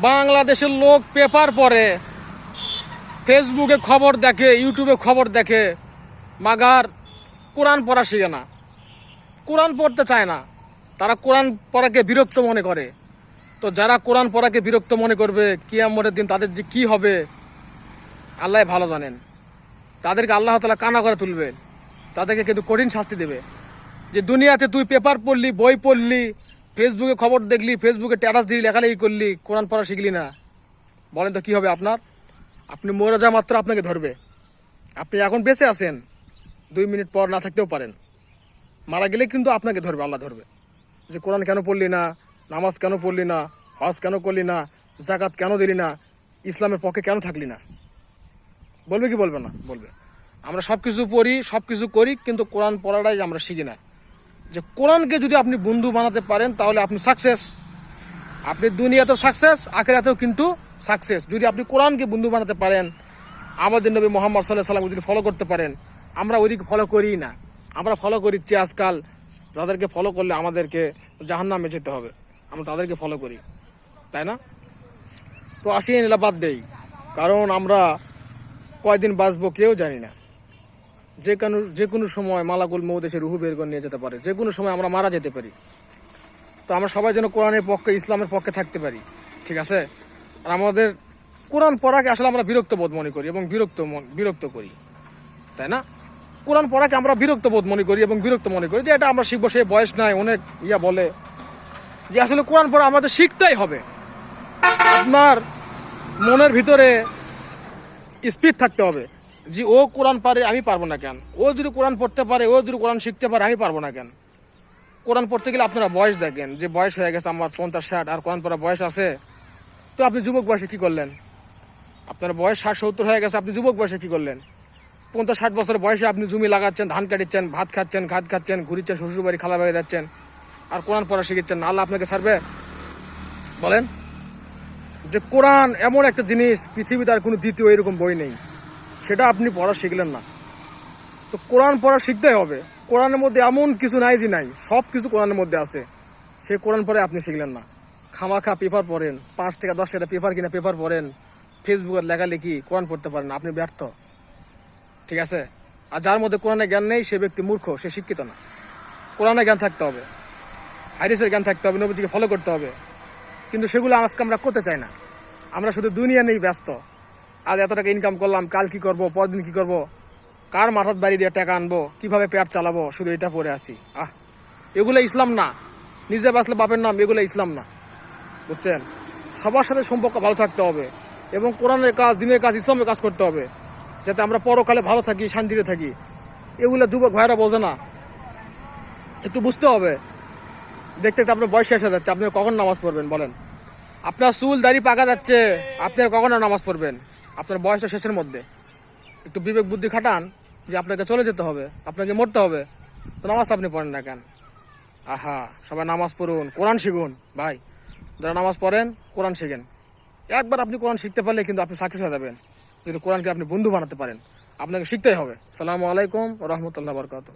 বাংলাদেশের লোক পেপার পড়ে, ফেসবুকে খবর দেখে, ইউটিউবে খবর দেখে, মাগার কোরআন পড়া শিখে না। কোরআন পড়তে চায় না। তারা কোরআন পড়াকে বিরক্ত মনে করে। তো যারা কোরআন পড়াকে বিরক্ত মনে করবে, কিয়ামতের দিন তাদের যে কি হবে, আল্লাহ ভালো জানেন। তাদেরকে আল্লাহ তালা কানা করে তুলবে। তাদেরকে কিন্তু কঠিন শাস্তি দেবে। যে দুনিয়াতে তুই পেপার পড়লি, বই পড়লি ফেসবুকে খবর দেখলি, ফেসবুকে স্ট্যাটাস দিলি, লেখালেখি করলি, কোরআন পড়া শিখলি না। বলেন তো কি হবে আপনার? আপনি মরে মাত্র আপনাকে ধরবে। আপনি এখন বেঁচে আছেন, দুই মিনিট পর না থাকতেও পারেন। মারা গেলে কিন্তু আপনাকে ধরবে, আল্লাহ ধরবে। যে কোরআন কেন পড়লি না, নামাজ কেন পড়লি না, হজ কেন করলি না, জাকাত কেন দিলি না, ইসলামের পক্ষে কেন থাকলি না? বলবে কি বলবে না? বলবে। আমরা সব কিছু পড়ি সব কিছু করি, কিন্তু কোরআন পড়াটাই আমরা শিখি না। যে কোরআনকে যদি আপনি বন্ধু বানাতে পারেন, তাহলে আপনি সাকসেস আপনি দুনিয়াতেও সাকসেস আখেরাতেও কিন্তু সাকসেস যদি আপনি কোরআনকে বন্ধু বানাতে পারেন, আমাদের নবী মোহাম্মদ সাল্লাহ সাল্লাম যদি ফলো করতে পারেন, আমরা ওইদিকে ফলো করি না। আমরা ফলো করিচ্ছি আজকাল, যাদেরকে ফলো করলে আমাদেরকে জাহান্নামে যেতে হবে। আমরা তাদেরকে ফলো করি। তাই না? তো আসি নিলা বাদ দেই, কারণ আমরা কয়দিন বাঁচবো কেউ জানি না। যে কোনো যে কোনো সময় মালাকুল মৌ দেশে রুহু বের করে নিয়ে যেতে পারে। যে কোনো সময় আমরা মারা যেতে পারি। তো আমরা সবাই যেন কোরআনের পক্ষে, ইসলামের পক্ষে থাকতে পারি। ঠিক আছে? আর আমাদের কোরআন পড়াকে আসলে আমরা বিরক্ত বোধ মনে করি এবং বিরক্ত বিরক্ত করি। তাই না? কোরআন পড়াকে আমরা বিরক্ত বোধ মনে করি এবং বিরক্ত মনে করি যে এটা আমরা শিখব, সে বয়স নাই, অনেক ইয়া বলে। যে আসলে কোরআন পড়া আমাদের শিখতেই হবে। আপনার মনের ভিতরে স্পিড থাকতে হবে। যে ও কোরআন পারে, আমি পারব না কেন? ও যদি কোরআন পড়তে পারে, ও যদি কোরআন শিখতে পারে, আমি পারব না কেন? কোরআন পড়তে গেলে আপনারা বয়স দেখেন, যে বয়স হয়ে গেছে আমার পঞ্চাশ, ষাট, আর কোরআন পড়া বয়স আছে। তো আপনি যুবক বয়সে কি করলেন? আপনার বয়স ষাট, সত্তর হয়ে গেছে, আপনি যুবক বয়সে কি করলেন? পঞ্চাশ, ষাট বছর বয়সে আপনি জমি লাগাচ্ছেন, ধান কাটিচ্ছেন, ভাত খাচ্ছেন, ঘাত খাচ্ছেন, ঘুরিচ্ছেন শ্বশুর বাড়ি খালা বাড়ি যাচ্ছেন, আর কোরআন পড়া শিখেছেন আল্লাহ আপনাকে ছাড়বে? বলেন? যে কোরআন এমন একটা জিনিস, পৃথিবীতে আর কোনো দ্বিতীয় এরকম বই নেই। সেটা আপনি পড়া শিখলেন না। তো কোরআন পড়া শিখতে হবে। কোরআনের মধ্যে এমন কিছু নাই যে নাই। সব কিছু কোরআনের মধ্যে আছে। সে কোরআন পড়ে আপনি শিখলেন না। খামাখা পেপার পড়েন, পাঁচ টাকা, দশ টাকা পেপার কিনে পেপার পড়েন ফেসবুকের লেখালেখি, কোরআন পড়তে পারেন আপনি ব্যর্থ। ঠিক আছে? আর যার মধ্যে কোরআনের জ্ঞান নেই, সে ব্যক্তি মূর্খ, সে শিক্ষিত না। কোরআনের জ্ঞান থাকতে হবে। হাইরিসের জ্ঞান থাকতে হবে, নবীজিকে ফলো করতে হবে। কিন্তু সেগুলো আজকে আমরা করতে চাই না। আমরা শুধু দুনিয়া নেই ব্যস্ত। আজ এত টাকা ইনকাম করলাম, কাল কি করব, পরদিন কি করব? কার মাথার বাড়ি দিয়ে টাকা আনব? কীভাবে পেট চালাবো? শুধু এটা পড়ে আসি আহ, এগুলো ইসলাম না। নিজে বাঁচলে বাপের নাম, এগুলো ইসলাম না। বুঝছেন? সবার সাথে সম্পর্ক ভালো থাকতে হবে। এবং কোরআনের কাজ, দিনের কাজ, ইসলামের কাজ করতে হবে। যাতে আমরা পরকালে ভালো থাকি, শান্তিতে থাকি। এগুলো যুবক ভাইরা বোঝে না। একটু বুঝতে হবে। দেখতে দেখতে আপনার বয়স হয়ে যাচ্ছে। আপনি কখন নামাজ পড়বেন বলেন? আপনার চুল দাড়ি পাকা যাচ্ছে। আপনি কখন নামাজ পড়বেন? আপনার বয়সটা শেষের মধ্যে। একটু বিবেক বুদ্ধি খাটান যে আপনাকে চলে যেতে হবে, আপনাকে মরতে হবে। তো নামাজ আপনি পড়েন না কেন? আহা, সবাই নামাজ পড়ুন, কোরআন শিখুন, ভাই। যারা নামাজ পড়েন, কোরআন শিখেন। একবার আপনি কোরআন শিখতে পারলে কিন্তু আপনি সাকসেস হয়ে যাবেন। যদি কোরআনকে আপনি বন্ধু বানাতে পারেন, আপনাকে শিখতেই হবে। সালামু আলাইকুম রহমতুল্লাহ বরকাত